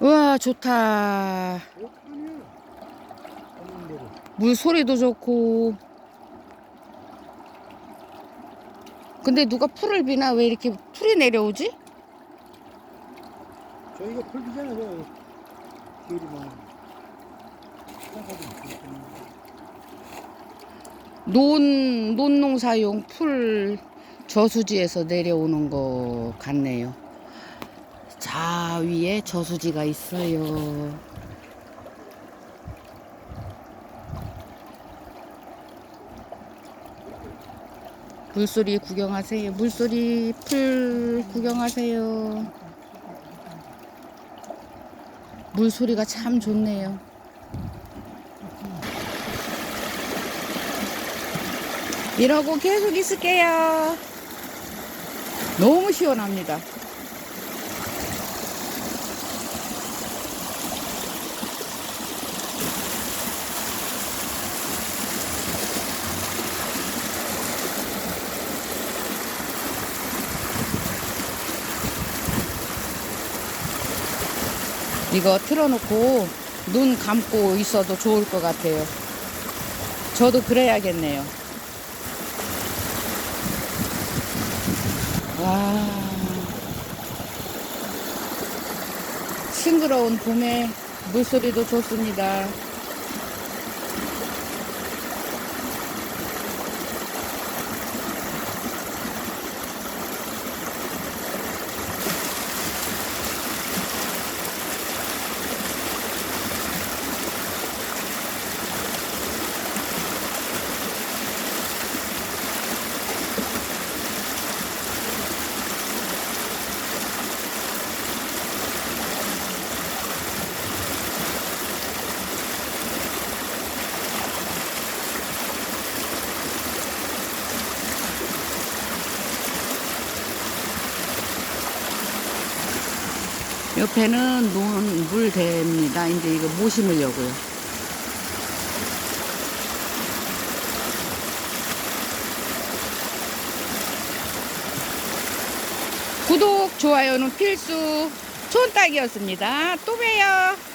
우와 좋다. 어? 아니야. 없는 대로. 물 소리도 좋고. 근데 누가 풀을 비나 왜 이렇게 풀이 내려오지? 저희가 풀 비잖아, 저. 기울이만. 땅가지 논 논농사용 풀 저수지에서 내려오는 것 같네요. 자 위에 저수지가 있어요. 물소리 구경하세요. 물소리 풀 구경하세요. 물소리가 참 좋네요. 이러고 계속 있을게요. 너무 시원합니다. 이거 틀어놓고 눈 감고 있어도 좋을 것 같아요. 저도 그래야겠네요. 와. 싱그러운 봄에 물소리도 좋습니다. 옆에는 논 물대입니다. 이제 이거 모 심으려고요. 구독, 좋아요는 필수. 촌딱이었습니다. 또 봬요.